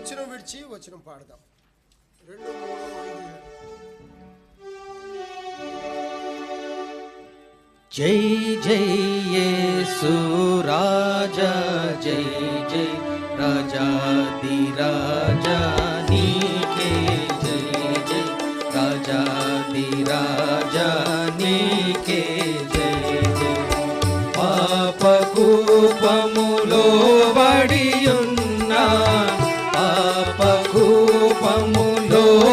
వచనం విడిచి వచనం పాడదాం. రెండు మూడు జై జై యేసు రాజా జై జై రాజాది రాజా నీకే జై జై రాజాది రాజా నీకే జై జై. పాప కూపములో No.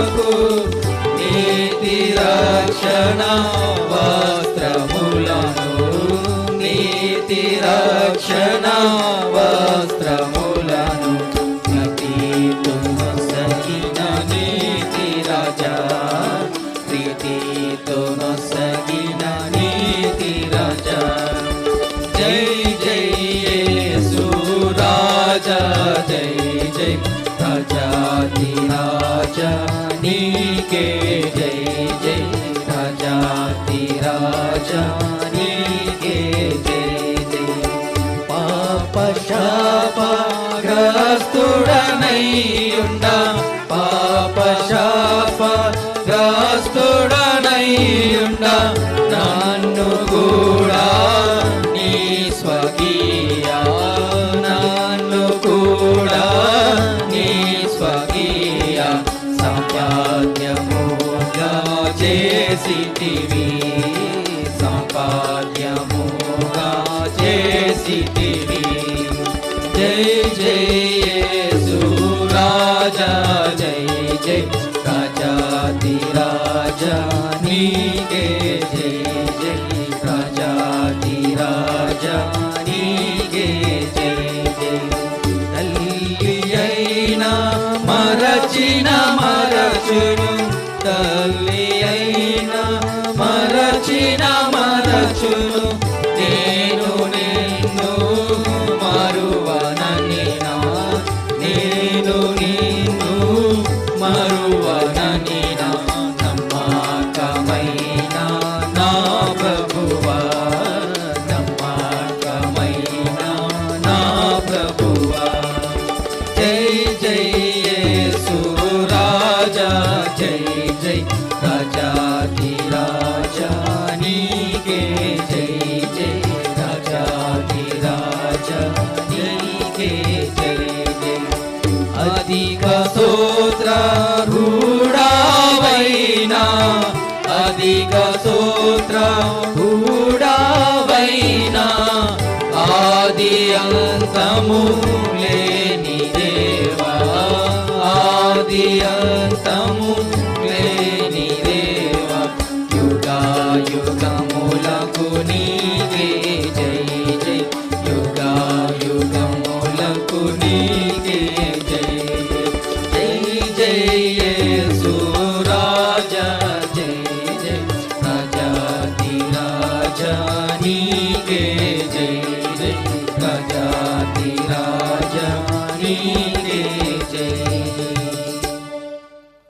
నాకు నీతి రక్షణ వస్త్రములను నీతి రక్షణ వస్త్రములను నటీతు సగిన నీతి రాజా ప్రీతితో నొసగిన నీతి రాజా జై జై యేసు రాజా జై జై రాజాది రాజా నీకే జై జై రాజాది రాజా నీకే జై జై పాప శాప గ్రస్తుడనైయుండ పాప శాప గ్రస్తుడనైయుండ నన్ను సంపాద్యముగా చేసిటివి జై జై యేసు రాజా జై జై రాజాది రాజా నీకే జై జై రాజాది రాజా. అధిక స్తోత్ర రూఢావైనా అధిక స్తోత్ర రూఢావైనా ఆది అంతము లేని దేవా ఆది అంత